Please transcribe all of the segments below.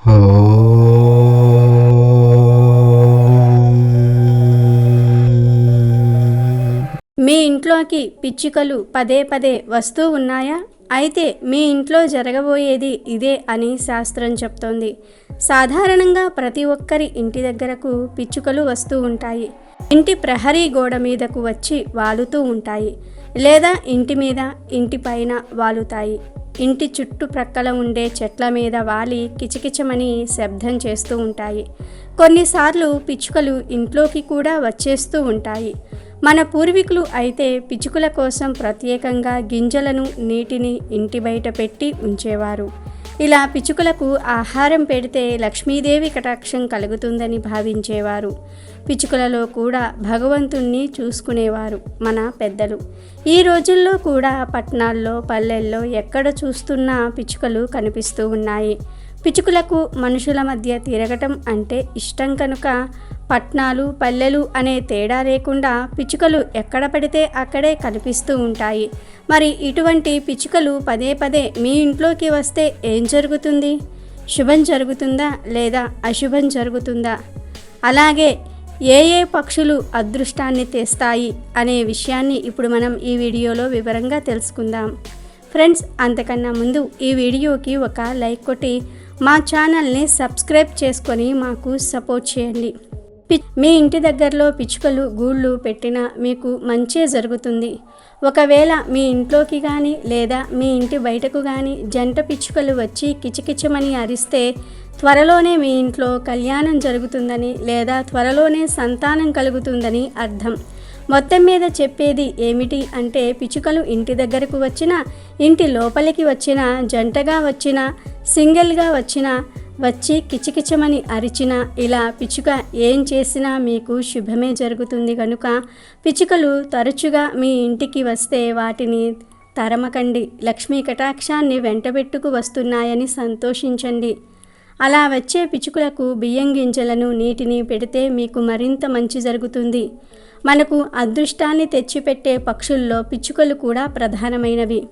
మీ ఇంట్లోకి పిచ్చుకలు పదే పదే వస్తూ ఉన్నాయా? అయితే మీ ఇంట్లో జరగబోయేది ఇదే అని శాస్త్రం చెప్తోంది. సాధారణంగా ప్రతి ఒక్కరి ఇంటి దగ్గరకు పిచ్చుకలు వస్తూ ఉంటాయి. ఇంటి ప్రహరీ గోడ మీదకు వచ్చి వాలుతూ ఉంటాయి. లేదా ఇంటి మీద ఇంటి పైన వాలుతాయి. ఇంటి చుట్టుప్రక్కల ఉండే చెట్ల మీద వాలి కిచకిచమని శబ్దం చేస్తూ ఉంటాయి. కొన్నిసార్లు పిచ్చుకలు ఇంట్లోకి కూడా వచ్చేస్తూ ఉంటాయి. మన పూర్వీకులు అయితే పిచ్చుకల కోసం ప్రత్యేకంగా గింజలను నీటిని ఇంటి బయట పెట్టి ఉంచేవారు. ఇలా పిచ్చుకలకు ఆహారం పెడితే లక్ష్మీదేవి కటాక్షం కలుగుతుందని భావించేవారు. పిచ్చుకలలో కూడా భగవంతుణ్ణి చూసుకునేవారు మన పెద్దలు. ఈ రోజుల్లో కూడా పట్టణాల్లో పల్లెల్లో ఎక్కడ చూస్తున్నా పిచ్చుకలు కనిపిస్తూ ఉన్నాయి. పిచ్చుకలకు మనుషుల మధ్య తిరగటం అంటే ఇష్టం కనుక పట్నాలు పల్లెలు అనే తేడా లేకుండా పిచ్చుకలు ఎక్కడ పడితే అక్కడే కనిపిస్తూ ఉంటాయి. మరి ఇటువంటి పిచ్చుకలు పదే పదే మీ ఇంట్లోకి వస్తే ఏం జరుగుతుంది? శుభం జరుగుతుందా లేదా అశుభం జరుగుతుందా? అలాగే ఏ ఏ పక్షులు అదృష్టాన్ని తెస్తాయి అనే విషయాన్ని ఇప్పుడు మనం ఈ వీడియోలో వివరంగా తెలుసుకుందాం. ఫ్రెండ్స్ అంతకన్నా ముందు ఈ వీడియోకి ఒక లైక్ కొట్టి మా ఛానల్ని సబ్స్క్రైబ్ చేసుకొని మాకు సపోర్ట్ చేయండి. మీ ఇంటి దగ్గరలో పిచ్చుకలు గూళ్ళు పెట్టినా మీకు మంచే జరుగుతుంది. ఒకవేళ మీ ఇంట్లోకి కానీ లేదా మీ ఇంటి బయటకు కానీ జంట పిచ్చుకలు వచ్చి కిచకిచమని అరిస్తే త్వరలోనే మీ ఇంట్లో కళ్యాణం జరుగుతుందని లేదా త్వరలోనే సంతానం కలుగుతుందని అర్థం. మొత్తం మీద చెప్పేది ఏమిటి అంటే పిచ్చుకలు ఇంటి దగ్గరకు వచ్చిన ఇంటి లోపలికి వచ్చిన జంటగా వచ్చిన సింగిల్గా వచ్చిన వచ్చి కిచకిచమని అరిచిన ఇలా పిచ్చుక ఏం చేసినా మీకు శుభమే జరుగుతుంది కనుక పిచ్చుకలు తరచుగా మీ ఇంటికి వస్తే వాటిని తరమకండి. లక్ష్మీ కటాక్షాన్ని వెంటబెట్టుకు వస్తున్నాయని సంతోషించండి. అలా వచ్చే పిచ్చుకలకు బియ్యం గింజలను నీటిని పెడితే మీకు మరింత మంచి జరుగుతుంది. మనకు అదృష్టాన్ని తెచ్చిపెట్టే పక్షుల్లో పిచ్చుకలు కూడా ప్రధానమైనవి.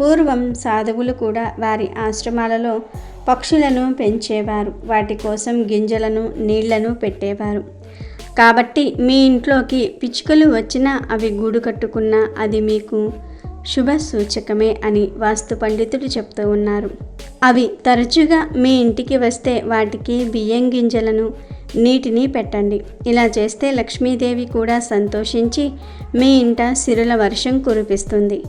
పూర్వం సాధువులు కూడా వారి ఆశ్రమాలలో పక్షులను పెంచేవారు. వాటి కోసం గింజలను నీళ్ళను పెట్టేవారు. కాబట్టి మీ ఇంట్లోకి పిచ్చుకలు వచ్చినా అవి గూడు కట్టుకున్నా అది మీకు శుభ సూచకమే అని వాస్తు పండితులు చెప్తూ ఉన్నారు. అవి తరచుగా మీ ఇంటికి వస్తే వాటికి బియ్యం గింజలను నీటిని పెట్టండి. ఇలా చేస్తే లక్ష్మీదేవి కూడా సంతోషించి మీ ఇంట సిరుల వర్షం కురిపిస్తుంది.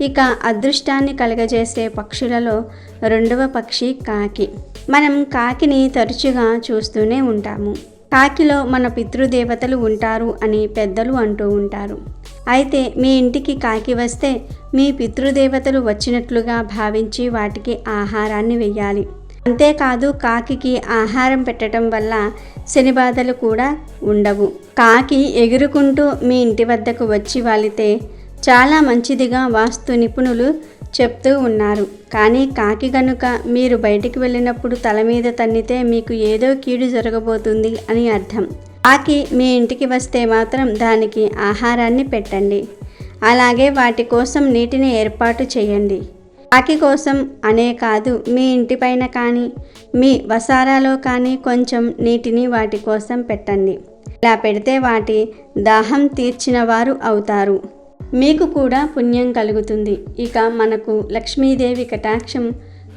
ఇక అదృష్టాన్ని కలగజేసే పక్షులలో రెండవ పక్షి కాకి. మనం కాకిని తరచుగా చూస్తూనే ఉంటాము. కాకిలో మన పితృదేవతలు ఉంటారు అని పెద్దలు అంటూ ఉంటారు. అయితే మీ ఇంటికి కాకి వస్తే మీ పితృదేవతలు వచ్చినట్లుగా భావించి వాటికి ఆహారాన్ని వెయ్యాలి. అంతేకాదు కాకి ఆహారం పెట్టడం వల్ల శని బాధలు కూడా ఉండవు. కాకి ఎగురుకుంటూ మీ ఇంటి వద్దకు వచ్చి వాలితే చాలా మంచిదిగా వాస్తు నిపుణులు చెప్తూ ఉన్నారు. కానీ కాకి గనుక మీరు బయటికి వెళ్ళినప్పుడు తల మీద తన్నితే మీకు ఏదో కీడు జరగబోతుంది అని అర్థం. కాకి మీ ఇంటికి వస్తే మాత్రం దానికి ఆహారాన్ని పెట్టండి. అలాగే వాటి కోసం నీటిని ఏర్పాటు చేయండి. అకి కోసం అనే కాదు మీ ఇంటిపైన కానీ మీ వసారాలో కానీ కొంచెం నీటిని వాటి కోసం పెట్టండి. ఇలా పెడితే వాటి దాహం తీర్చిన వారు అవుతారు. మీకు కూడా పుణ్యం కలుగుతుంది. ఇక మనకు లక్ష్మీదేవి కటాక్షం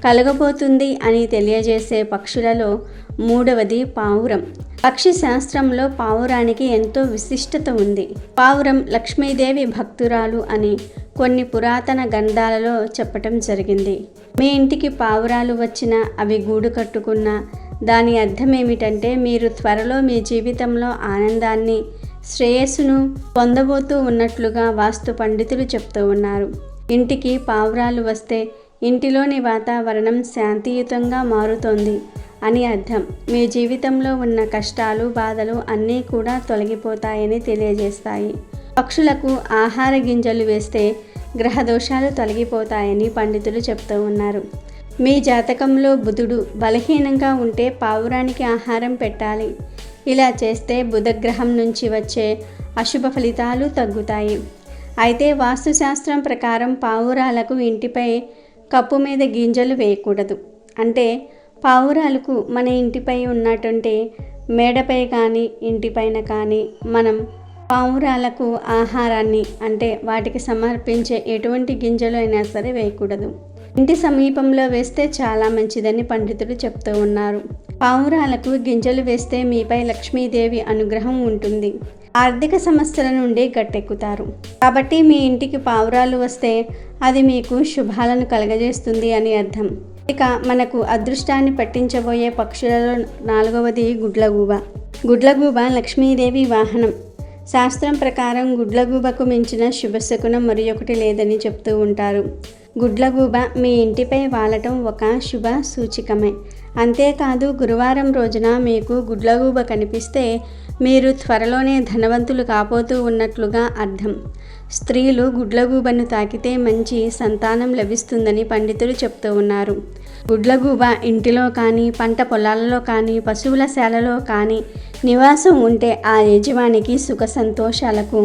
కలగబోతుంది అని తెలియజేసే పక్షులలో మూడవది పావురం. పక్షి శాస్త్రంలో పావురానికి ఎంతో విశిష్టత ఉంది. పావురం లక్ష్మీదేవి భక్తురాలు అని కొన్ని పురాతన గంధాలలో చెప్పటం జరిగింది. మీ ఇంటికి పావురాలు వచ్చినా అవి గూడు కట్టుకున్నా దాని అర్థం ఏమిటంటే మీరు త్వరలో మీ జీవితంలో ఆనందాన్ని శ్రేయస్సును పొందబోతూ ఉన్నట్లుగా వాస్తు పండితులు చెప్తూ ఉన్నారు. ఇంటికి పావురాలు వస్తే ఇంటిలోని వాతావరణం శాంతియుతంగా మారుతోంది అని అర్థం. మీ జీవితంలో ఉన్న కష్టాలు బాధలు అన్నీ కూడా తొలగిపోతాయని తెలియజేస్తాయి. పక్షులకు ఆహార గింజలు వేస్తే గ్రహదోషాలు తొలగిపోతాయని పండితులు చెప్తూ ఉన్నారు. మీ జాతకంలో బుధుడు బలహీనంగా ఉంటే పావురానికి ఆహారం పెట్టాలి. ఇలా చేస్తే బుధగ్రహం నుంచి వచ్చే అశుభ ఫలితాలు తగ్గుతాయి. అయితే వాస్తుశాస్త్రం ప్రకారం పావురాలకు ఇంటిపై కప్పు మీద గింజలు వేయకూడదు. అంటే పావురాలకు మన ఇంటిపై ఉన్నటువంటి మేడపై కానీ ఇంటిపైన కానీ మనం పావురాలకు ఆహారాన్ని అంటే వాటికి సమర్పించే ఎటువంటి గింజలు అయినా సరే వేయకూడదు. ఇంటి సమీపంలో వేస్తే చాలా మంచిదని పండితులు చెప్తూ ఉన్నారు. పావురాలకు గింజలు వేస్తే మీపై లక్ష్మీదేవి అనుగ్రహం ఉంటుంది. ఆర్థిక సమస్యల నుండి గట్టెక్కుతారు. కాబట్టి మీ ఇంటికి పావురాలు వస్తే అది మీకు శుభాలను కలగజేస్తుంది అని అర్థం. ఇక మనకు అదృష్టాన్ని పట్టించబోయే పక్షులలో నాలుగవది గుడ్లగూబ. గుడ్లగూబ లక్ష్మీదేవి వాహనం. శాస్త్రం ప్రకారం గుడ్లగూబకు మించిన శుభశకునం మరి ఒకటి లేదని చెప్తూ ఉంటారు. గుడ్లగూబ మీ ఇంటిపై వాలటం ఒక శుభ సూచికమే. అంతేకాదు గురువారం రోజున మీకు గుడ్లగూబ కనిపిస్తే మీరు త్వరలోనే ధనవంతులు కాబోతూ ఉన్నట్లుగా అర్థం. స్త్రీలు గుడ్లగూబను తాకితే మంచి సంతానం లభిస్తుందని పండితులు చెప్తూ ఉన్నారు. గుడ్లగూబ ఇంటిలో కానీ పంట పొలాలలో కానీ పశువుల శాలలో కానీ నివాసం ఉంటే ఆ యజమానికి సుఖ సంతోషాలకు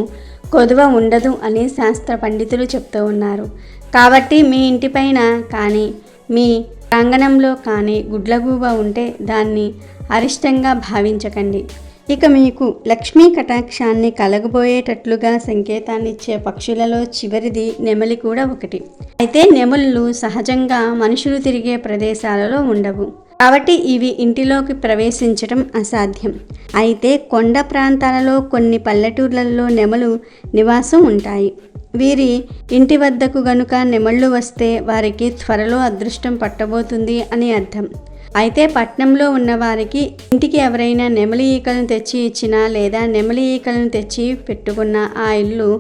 కొదువ ఉండదు అని శాస్త్ర పండితులు చెప్తూ ఉన్నారు. కాబట్టి మీ ఇంటిపైన కానీ మీ ప్రాంగణంలో కానీ గుడ్లగూబ ఉంటే దాన్ని అరిష్టంగా భావించకండి. ఇక మీకు లక్ష్మీ కటాక్షాన్ని కలగబోయేటట్లుగా సంకేతాన్నిచ్చే పక్షులలో చివరిది నెమలి కూడా ఒకటి. అయితే నెమళ్ళు సహజంగా మనుషులు తిరిగే ప్రదేశాలలో ఉండవు. కాబట్టి ఇవి ఇంటిలోకి ప్రవేశించడం అసాధ్యం. అయితే కొండ ప్రాంతాలలో కొన్ని పల్లెటూర్లలో నెమలు నివాసం ఉంటాయి. వీరి ఇంటి వద్దకు గనుక నెమళ్ళు వస్తే వారికి త్వరలో అదృష్టం పట్టబోతుంది అని అర్థం. అయితే పట్నంలో ఉన్నవారికి ఇంటికి ఎవరైనా నెమలి ఈకలను తెచ్చి ఇచ్చినా లేదా నెమలి ఈకలను తెచ్చి పెట్టుకున్న ఆ ఇల్లు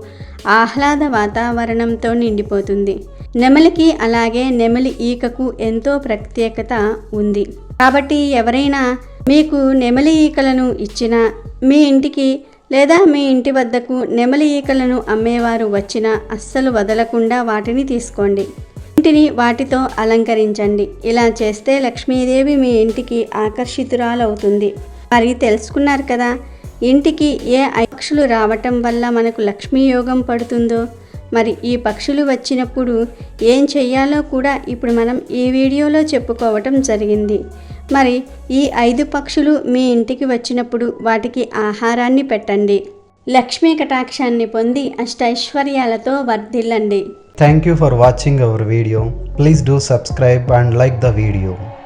ఆహ్లాద వాతావరణంతో నిండిపోతుంది. నెమలికి అలాగే నెమలి ఈకకు ఎంతో ప్రత్యేకత ఉంది. కాబట్టి ఎవరైనా మీకు నెమలి ఈకలను ఇచ్చినా మీ ఇంటికి లేదా మీ ఇంటి వద్దకు నెమలి ఈకలను అమ్మేవారు వచ్చినా అస్సలు వదలకుండా వాటిని తీసుకోండి. ఇంటిని వాటితో అలంకరించండి. ఇలా చేస్తే లక్ష్మీదేవి మీ ఇంటికి ఆకర్షితురాలవుతుంది. మరి తెలుసుకున్నారు కదా ఇంటికి ఏ పక్షులు రావటం వల్ల మనకు లక్ష్మీ యోగం పడుతుందో? మరి ఈ పక్షులు వచ్చినప్పుడు ఏం చెయ్యాలో కూడా ఇప్పుడు మనం ఈ వీడియోలో చెప్పుకోవటం జరిగింది. మరి ఈ ఐదు పక్షులు మీ ఇంటికి వచ్చినప్పుడు వాటికి ఆహారాన్ని పెట్టండి. లక్ష్మీ కటాక్షాన్ని పొంది అష్టైశ్వర్యాలతో వర్ధిల్లండి. Thank you for watching our video. Please do subscribe and like the video.